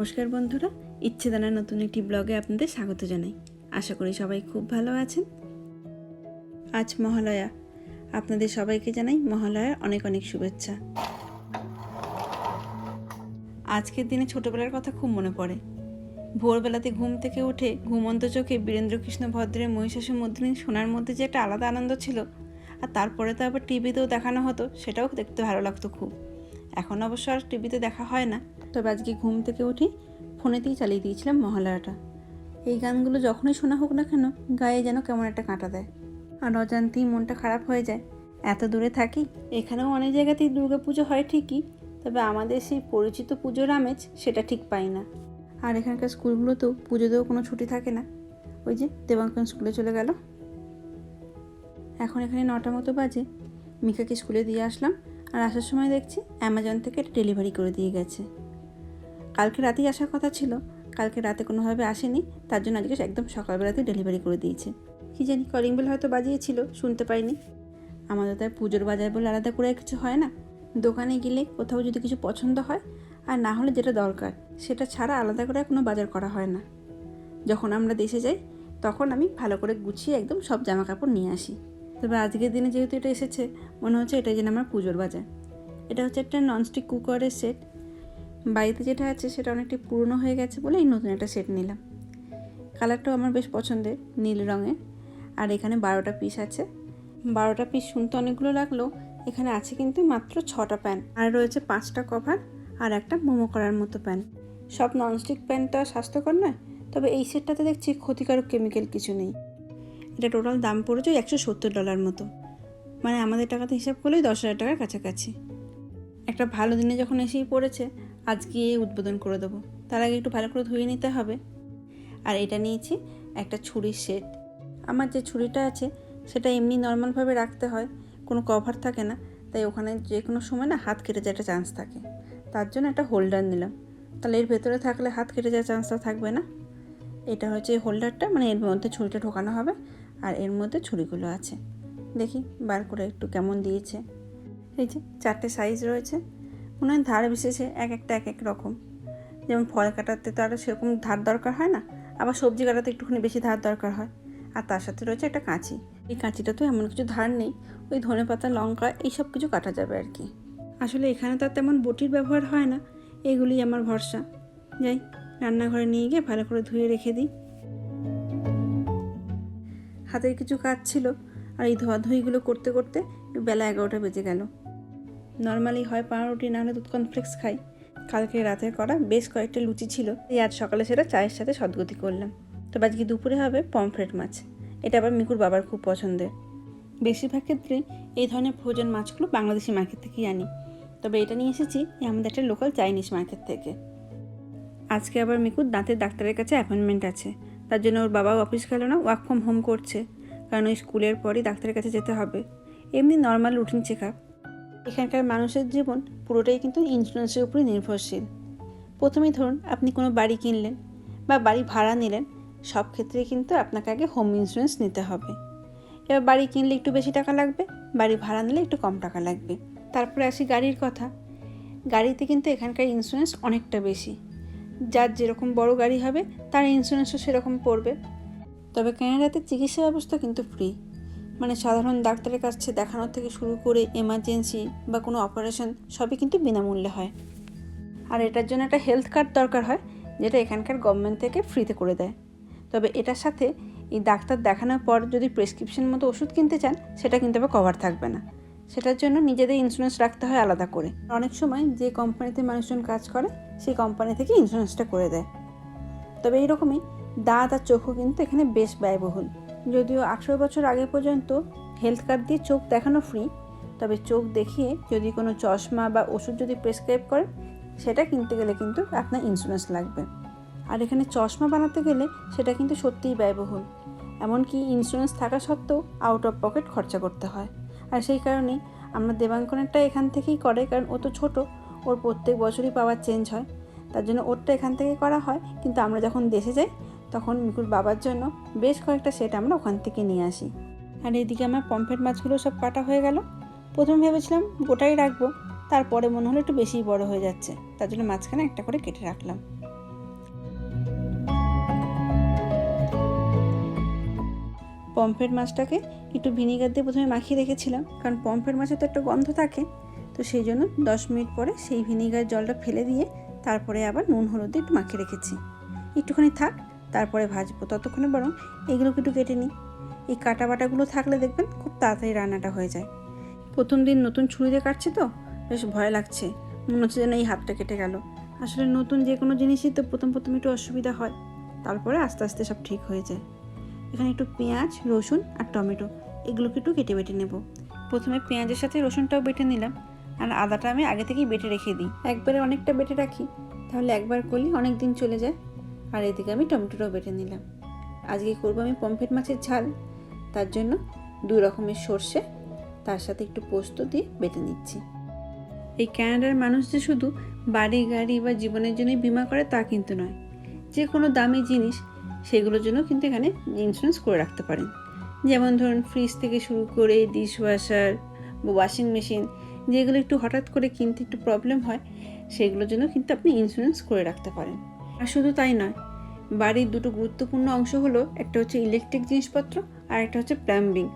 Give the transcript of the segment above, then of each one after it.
নমস্কার বন্ধুরা ইচ্ছে দানার নতুন একটি ব্লগে আপনাদের স্বাগত জানাই। আশা করি সবাই খুব ভালো আছেন। আজ মহালয়া। আপনাদের সবাইকে জানাই মহালয়ার অনেক অনেক শুভেচ্ছা। আজকের দিনে ছোটবেলার কথা খুব মনে পড়ে। ভোরবেলাতে ঘুম থেকে উঠে ঘুমন্ত চোখে বীরেন্দ্রকৃষ্ণ ভদ্রের মহিষাসুর মধ্যে শোনার মধ্যে যে একটা আলাদা আনন্দ ছিল, আর তারপরে তো আবার টিভিতেও দেখানো হতো, সেটাও দেখতে ভালো লাগতো খুব। এখন অবশ্য আর টিভিতে দেখা হয় না। তবে আজকে ঘুম থেকে উঠি ফোনেতেই চালিয়ে দিয়েছিলাম মহালয়াটা এই গানগুলো যখনই শোনা হোক না কেন, গায়ে যেন কেমন একটা কাঁটা দেয়। আর অজান্তেই মনটা খারাপ হয়ে যায়। এত দূরে থাকি, এখানেও অনেক জায়গাতেই দুর্গা পুজো হয় ঠিকই, তবে আমাদের সেই পরিচিত পুজোর আমেজ সেটা ঠিক পাই না। আর এখানকার স্কুলগুলোতেও পুজোতেও কোনো ছুটি থাকে না। ওই যে দেবাঙ্কন স্কুলে চলে গেল। এখন এখানে নটা মতো বাজে। মিকাকে স্কুলে দিয়ে আসলাম, আর আসার সময় দেখছি অ্যামাজন থেকে এটা ডেলিভারি করে দিয়ে গেছে। কালকে রাতেই আসার কথা ছিল। কালকে রাতে কোনোভাবে আসেনি। তার জন্য আজকে একদম সকালবেলাতেই ডেলিভারি করে দিয়েছে। কী জানি কলিং বেল হয়তো বাজিয়েছিল, শুনতে পাইনি। আমাদের তাই পুজোর বাজার বলে আলাদা করে কিছু হয় না। দোকানে গেলে কোথাও যদি কিছু পছন্দ হয়, আর না হলে যেটা দরকার, সেটা ছাড়া আলাদা করে কোনো বাজার করা হয় না। যখন আমরা দেশে যাই, তখন আমি ভালো করে গুছিয়ে একদম সব জামা কাপড় নিয়ে আসি। তবে আজকের দিনে যেহেতু এটা এসেছে, মনে হচ্ছে এটাই যেন আমার পুজোর বাজার। এটা হচ্ছে একটা ননস্টিক কুকারের সেট বাড়িতে যেটা আছে সেটা অনেকটাই পুরনো হয়ে গেছে বলে এই নতুন একটা সেট নিলাম। কালারটাও আমার বেশ পছন্দের, নীল রঙের। আর এখানে বারোটা পিস আছে। বারোটা পিস শুনতে অনেকগুলো লাগল, এখানে আছে কিন্তু মাত্র ছটা প্যান আর রয়েছে পাঁচটা কভার আর একটা মোমো করার মতো প্যান সব ননস্টিক প্যান তো স্বাস্থ্যকর নয়, তবে এই সেটটাতে দেখছি ক্ষতিকারক কেমিক্যাল কিছু নেই। এটা টোটাল দাম পড়েছে একশো সত্তর ডলার মতো। মানে আমাদের টাকাতে হিসাব করলেই দশ হাজার টাকার কাছাকাছি। একটা ভালো দিনে যখন এসেই পড়েছে আজকে উদ্বোধন করে দেবো। তার আগে একটু ভালো করে ধুয়ে নিতে হবে। আর এটা নিয়েছি একটা ছুরির সেট। আমার যে ছুরিটা আছে, সেটা এমনি নর্মালভাবে রাখতে হয়, কোনো কভার থাকে না। তাই ওখানে যে কোনো সময় না হাত কেটে যাওয়ার চান্স থাকে। তার জন্য একটা হোল্ডার নিলাম। তাহলে এর ভেতরে থাকলে হাত কেটে যাওয়ার চান্সটা থাকবে না। এটা হচ্ছে হোল্ডারটা মানে এর মধ্যে ছুরিটা ঢোকানো হবে। আর এর মধ্যে ছুরিগুলো আছে। দেখি বার করে একটু কেমন দিয়েছে। এই যে চারটে সাইজ রয়েছে। হয় ধার বিশেষে এক একটা এক এক রকম। যেমন ফল কাটাতে তো আর সেরকম ধার দরকার হয় না, আবার সবজি কাটাতে একটুখানি বেশি ধার দরকার হয়। আর তার সাথে রয়েছে একটা কাঁচি। এই কাঁচিটা তো এমন কিছু ধার নেই, ওই ধনে পাতা, লঙ্কা, এইসব কিছু কাটা যাবে আর কি। আসলে এখানে তো আর তেমন বটির ব্যবহার হয় না এগুলি আমার ভরসা। যাই, রান্নাঘরে নিয়ে গিয়ে ভালো করে ধুয়ে রেখে দিই। হাতের কিছু কাজ ছিল, আর এই ধোয়াধুয়িগুলো করতে করতে বেলা এগারোটা বেজে গেল। নর্মালি হয় পাউরুটি না হলে দুধ কনফ্লেক্স খাই। কালকে রাতে করা বেশ কয়েকটা লুচি ছিল। এই আজ সকালে সেটা চায়ের সাথে সদ্গতি করলাম। তো আজকে দুপুরে হবে পমফ্রেট মাছ। এটা আবার মিকুর বাবার খুব পছন্দের। বেশিরভাগ ক্ষেত্রে এই ধরনের ফ্রোজেন মাছগুলো বাংলাদেশি মার্কেট থেকেই আনি। তবে এটা নিয়ে এসেছি আমাদের একটা লোকাল চাইনিজ মার্কেট থেকে। আজকে আবার মিকুর দাঁতের ডাক্তারের কাছে অ্যাপয়েন্টমেন্ট আছে। তার জন্য ওর বাবাও অফিস গেল না ওয়ার্ক ফ্রম হোম করছে। কারণ ওই স্কুলের পরই ডাক্তারের কাছে যেতে হবে। এমনি নর্মাল রুটিন চেক আপ এখানকার মানুষের জীবন পুরোটাই কিন্তু ইন্স্যুরেন্সের উপরে নির্ভরশীল। প্রথমেই ধরুন, আপনি কোনো বাড়ি কিনলেন বা বাড়ি ভাড়া নিলেন, সব ক্ষেত্রেই কিন্তু আপনাকে আগে হোম ইন্স্যুরেন্স নিতে হবে। এবার বাড়ি কিনলে একটু বেশি টাকা লাগবে, বাড়ি ভাড়া নিলে একটু কম টাকা লাগবে। তারপরে আসি গাড়ির কথা। গাড়িতে কিন্তু এখানকার ইন্স্যুরেন্স অনেকটা বেশি। যার যেরকম বড় গাড়ি হবে, তার ইন্স্যুরেন্সও সেরকম পড়বে। তবে ক্যানাডাতে চিকিৎসা ব্যবস্থা কিন্তু ফ্রি মানে সাধারণ ডাক্তারের কাছে দেখানোর থেকে শুরু করে এমার্জেন্সি বা কোনো অপারেশন সবই কিন্তু বিনামূল্যে হয়। আর এটার জন্য একটা হেলথ কার্ড দরকার হয়, যেটা এখানকার গভর্নমেন্ট থেকে ফ্রিতে করে দেয়। তবে এটার সাথে এই ডাক্তার দেখানোর পর যদি প্রেসক্রিপশন মতো ওষুধ কিনতে চান, সেটা কিন্তু আবার কভার থাকবে না। সেটার জন্য নিজেদের ইন্স্যুরেন্স রাখতে হয় আলাদা করে। অনেক সময় যে কোম্পানিতে মানুষজন কাজ করে, সেই কোম্পানি থেকে ইন্স্যুরেন্সটা করে দেয়। তবে এইরকমই দাঁত আর চোখও কিন্তু এখানে বেশ ব্যয়বহুল। যদিও আঠেরো বছর আগে পর্যন্ত হেলথ কার্ড দিয়ে চোখ দেখানো ফ্রি তবে চোখ দেখিয়ে যদি কোনো চশমা বা ওষুধ যদি প্রেসক্রাইব করেন, সেটা কিনতে গেলে কিন্তু আপনার ইন্স্যুরেন্স লাগবে। আর এখানে চশমা বানাতে গেলে সেটা কিন্তু সত্যিই ব্যয়বহুল। এমনকি ইন্স্যুরেন্স থাকা সত্ত্বেও আউট অফ পকেট খরচা করতে হয়। আর সেই কারণেই আমরা দেবাঙ্কনেরটা এখান থেকেই করে, কারণ ও তো ছোটো, ওর প্রত্যেক বছরই পাওয়ার চেঞ্জ হয়। তার জন্য ওরটা এখান থেকে করা হয়, কিন্তু আমরা যখন দেশে যাই তখন মিকুর বাবার জন্য বেশ কয়েকটা সেট আমরা ওখান থেকে নিয়ে আসি। আর এদিকে আমার পম্ফেট মাছগুলো সব কাটা হয়ে গেল। প্রথম ভেবেছিলাম গোটাই রাখব, তারপরে মনে হলো একটু বেশিই বড় হয়ে যাচ্ছে, তার জন্য মাঝখানে একটা করে কেটে রাখলাম। পম্ফেট মাছটাকে একটু ভিনিগার দিয়ে প্রথমে মাখিয়ে রেখেছিলাম, কারণ পম্ফেট মাছে তো একটা গন্ধ থাকে। তো সেই জন্য দশ মিনিট পরে সেই ভিনিগার জলটা ফেলে দিয়ে তারপরে আবার নুন, হলুদ দিয়ে একটু মাখিয়ে রেখেছি। একটুখানি থাক তারপরে ভাজবো। ততক্ষণে বরং এগুলোকে একটু কেটে নিই। এই কাটা বাটাগুলো থাকলে দেখবেন খুব তাড়াতাড়ি রান্নাটা হয়ে যায়। প্রথম দিন নতুন ছুরিতে কাটছি তো, বেশ ভয় লাগছে। মনে হচ্ছে যেন এই হাতটা কেটে গেল। আসলে নতুন যে কোনো জিনিসই তো প্রথম প্রথম একটু অসুবিধা হয়। তারপরে আস্তে আস্তে সব ঠিক হয়ে যায়। এখানে একটু পেঁয়াজ, রসুন আর টমেটো, এগুলোকে একটু কেটে বেটে নেব। প্রথমে পেঁয়াজের সাথে রসুনটাও বেটে নিলাম। আর আদাটা আমি আগে থেকেই বেটে রেখে দিই। একবারে অনেকটা বেটে রাখি। তাহলে একবার করলে অনেক দিন চলে যায়। আর এদিকে আমি টমেটোটাও বেটে নিলাম। আজকে করব আমি পমফ্রেট মাছের ঝাল। তার জন্য দুই রকমের সর্ষে, তার সাথে একটু পোস্ত দিয়ে বেটে নিচ্ছি। এই ক্যানাডার মানুষ যে শুধু বাড়ি, গাড়ি বা জীবনের জন্যই বিমা করে তা কিন্তু নয়। যে কোনো দামি জিনিস, সেগুলোর জন্য কিন্তু এখানে ইন্স্যুরেন্স করে রাখতে পারেন। যেমন ধরুন ফ্রিজ থেকে শুরু করে ডিশ ওয়াশার বা ওয়াশিং মেশিন যেগুলো একটু হঠাৎ করে কিনতে একটু প্রবলেম হয়, সেগুলোর জন্য কিন্তু আপনি ইন্স্যুরেন্স করে রাখতে পারেন। আর শুধু তাই নয়, বাড়ির দুটো গুরুত্বপূর্ণ অংশ হলো একটা হচ্ছে ইলেকট্রিক জিনিসপত্র আর একটা হচ্ছে প্লাম্বিং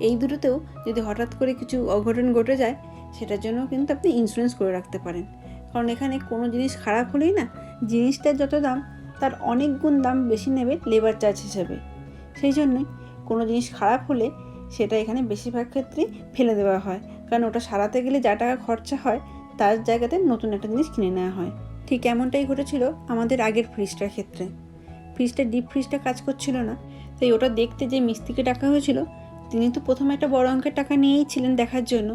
এই দুটোতেও যদি হঠাৎ করে কিছু অঘটন ঘটে যায়, সেটার জন্য কিন্তু আপনি ইন্স্যুরেন্স করে রাখতে পারেন। কারণ এখানে কোনো জিনিস খারাপ হলেই না, জিনিসটার যত দাম, তার অনেক গুণ দাম বেশি নেবে লেবার চার্জ হিসেবে। সেই জন্যই কোনো জিনিস খারাপ হলে সেটা এখানে বেশিরভাগ ক্ষেত্রেই ফেলে দেওয়া হয়। কারণ ওটা সারাতে গেলে যা টাকা খরচা হয়, তার জায়গাতে নতুন একটা জিনিস কিনে নেওয়া হয়। ঠিক এমনটাই ঘটেছিল আমাদের আগের ফ্রিজটার ক্ষেত্রে। ফ্রিজটা ডিপ ফ্রিজটা কাজ করছিল না, তাই ওটা দেখতে যে মিস্ত্রিকে ডাকা হয়েছিল, তিনি তো প্রথমে একটা বড় অঙ্কের টাকা নিয়েই ছিলেন দেখার জন্য।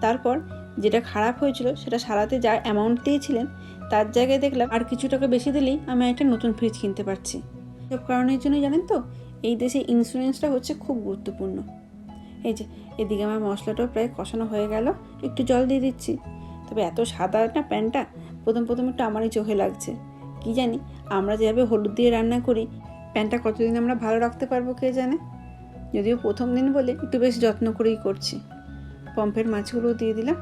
তারপর যেটা খারাপ হয়েছিল সেটা সারাতে যা অ্যামাউন্ট দিয়েছিলেন, তার জায়গায় দেখলাম আর কিছু টাকা বেশি দিলেই আমি একটা নতুন ফ্রিজ কিনতে পারছি। সব কারণের জন্যই জানেন তো, এই দেশে ইন্স্যুরেন্সটা হচ্ছে খুব গুরুত্বপূর্ণ। এই যে, এদিকে আমার মশলাটাও প্রায় কষানো হয়ে গেল, একটু জল দিয়ে দিচ্ছি। তবে এত সাদা না প্যানটা প্রথম প্রথম একটু আমারই চোখে লাগছে। কি জানি, আমরা যেভাবে হলুদ দিয়ে রান্না করি, প্যানটা কতদিন আমরা ভালো রাখতে পারব কে জানে? যদিও প্রথম দিন বলে একটু বেশ যত্ন করেই করছি। পম্পের মাছগুলো দিয়ে দিলাম।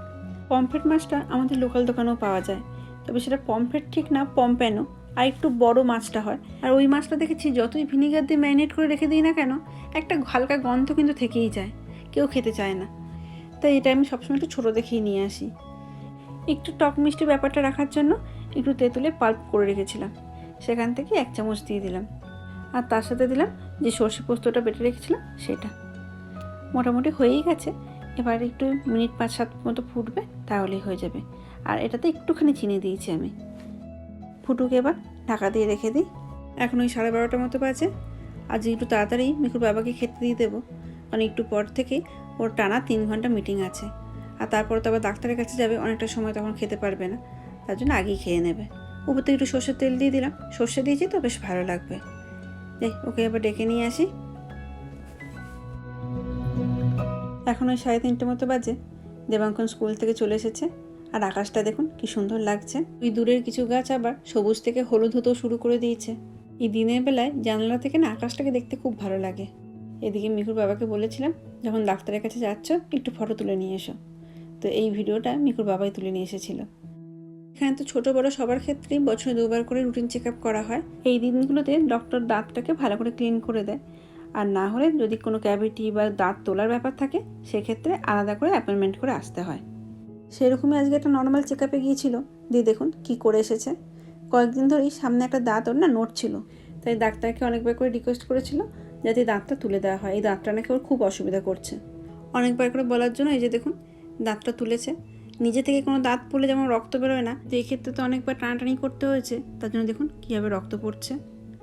পম্পেট মাছটা আমাদের লোকাল দোকানেও পাওয়া যায়। তবে সেটা পম্পেট ঠিক না পম্প্যানো আর একটু বড় মাছটা হয়। আর ওই মাছটা দেখেছি, যতই ভিনিগার দিয়ে ম্যারিনেট করে রেখে দিই না কেন, একটা হালকা গন্ধ কিন্তু থেকেই যায়। কেউ খেতে চায় না। তাই এটা আমি সবসময় একটু ছোটো দেখেই নিয়ে আসি। একটু টক মিষ্টি ব্যাপারটা রাখার জন্য একটু তেঁতুলে পাল্প করে রেখেছিলাম। সেখান থেকে এক চামচ দিয়ে দিলাম। আর তার সাথে দিলাম যে সর্ষে পোস্তটা বেটে রেখেছিলাম সেটা। মোটামুটি হয়েই গেছে। এবার একটু মিনিট পাঁচ সাত মতো ফুটবে তাহলেই হয়ে যাবে। আর এটাতে একটুখানি চিনি দিয়েছি আমি। ফুটুকে এবার, ঢাকা দিয়ে রেখে দিই। এখন ওই সাড়ে বারোটার মতো বাজে। আজ একটু তাড়াতাড়ি মিকুর বাবাকে খেতে দিয়ে দেবো। কারণ একটু পর থেকে ওর টানা তিন ঘণ্টা মিটিং আছে। আর তারপর তো আবার ডাক্তারের কাছে যাবে, অনেকটা সময় তখন খেতে পারবে না। তার জন্য আগেই খেয়ে নেবে। উপর থেকে একটু সর্ষের তেল দিয়ে দিলাম। সর্ষে দিয়েছি তো, বেশ ভালো লাগবে। দেখ ওকে এবার ডেকে নিয়ে আসি। এখন ওই সাড়ে তিনটে মতো বাজে। দেবাঙ্কন স্কুল থেকে চলে এসেছে। আর আকাশটা দেখুন, কি সুন্দর লাগছে। ওই দূরের কিছু গাছ আবার সবুজ থেকে হলুদ হতেও শুরু করে দিয়েছে। এই দিনের বেলায় জানলা থেকে না আকাশটাকে দেখতে খুব ভালো লাগে। এদিকে মিকুর বাবাকে বলেছিলাম, যখন ডাক্তারের কাছে যাচ্ছ, একটু ফটো তুলে নিয়ে এসো। তো এই ভিডিওটা মিকুর বাবাই তুলে নিয়ে এসেছিল। এখানে তো ছোটো বড়ো সবার ক্ষেত্রেই বছরে দুবার করে রুটিন চেক আপ করা হয়। এই দিনগুলোতে ডক্টর দাঁতটাকে ভালো করে ক্লিন করে দেয়। আর না হলে যদি কোনো ক্যাভিটি বা দাঁত তোলার ব্যাপার থাকে, সেক্ষেত্রে আলাদা করে অ্যাপয়েন্টমেন্ট করে আসতে হয়। সেরকমই আজকে একটা নর্মাল চেক আপে গিয়েছিল। দিয়ে দেখুন কি করে এসেছে। কয়েকদিন ধরেই সামনে একটা দাঁত, ওর না নোট ছিল। তাই ডাক্তারকে অনেকবার করে রিকোয়েস্ট করেছিল যাতে দাঁতটা তুলে দেওয়া হয়। এই দাঁতটা নাকি ওর খুব অসুবিধা করছে। অনেকবার করে বলার জন্য এই যে দেখুন দাঁতটা তুলেছে। নিজে থেকে কোনো দাঁত পড়লে যেমন রক্ত বেরোয় না, তো এক্ষেত্রে তো অনেকবার টানাটানি করতে হয়েছে। তার জন্য দেখুন কীভাবে রক্ত পড়ছে।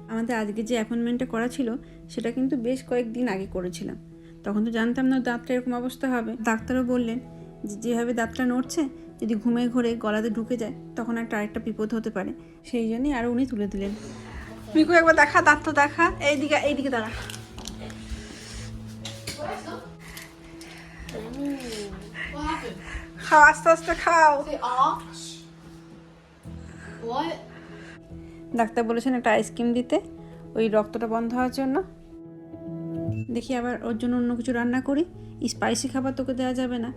আমাদের আজকে যে অ্যাপয়েন্টমেন্টটা করা ছিল, সেটা কিন্তু বেশ কয়েকদিন আগে করেছিলাম। তখন তো জানতাম না দাঁতটা এরকম অবস্থা হবে। ডাক্তারও বললেন যে যেভাবে দাঁতটা নড়ছে, যদি ঘুমে ঘরে গলাতে ঢুকে যায়, তখন একটা আরেকটা বিপদ হতে পারে। সেই জন্যই আরও উনি তুলে দিলেন। মিকু একবার দেখা দাঁত তো দেখা। এইদিকে এইদিকে দাঁড়া। খাও আস্তে আস্তে খাও? ডাক্তার বলেছেন একটা আইসক্রিম দিতে ওই রক্তটা বন্ধ হওয়ার জন্য। দেখি আবার ওর জন্য অন্য কিছু রান্না করি। স্পাইসি খাবার তোকে দেওয়া যাবে না।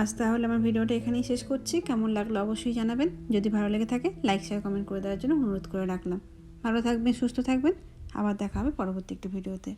আজ তাহলে আমার ভিডিওটা এখানেই শেষ করছি। কেমন লাগল অবশ্যই জানাবেন। যদি ভালো লেগে থাকে লাইক শেয়ার কমেন্ট করে দেওয়ার জন্য অনুরোধ করে রাখলাম। ভালো থাকবেন সুস্থ থাকবেন। আবার দেখা হবে পরবর্তী একটি ভিডিওতে।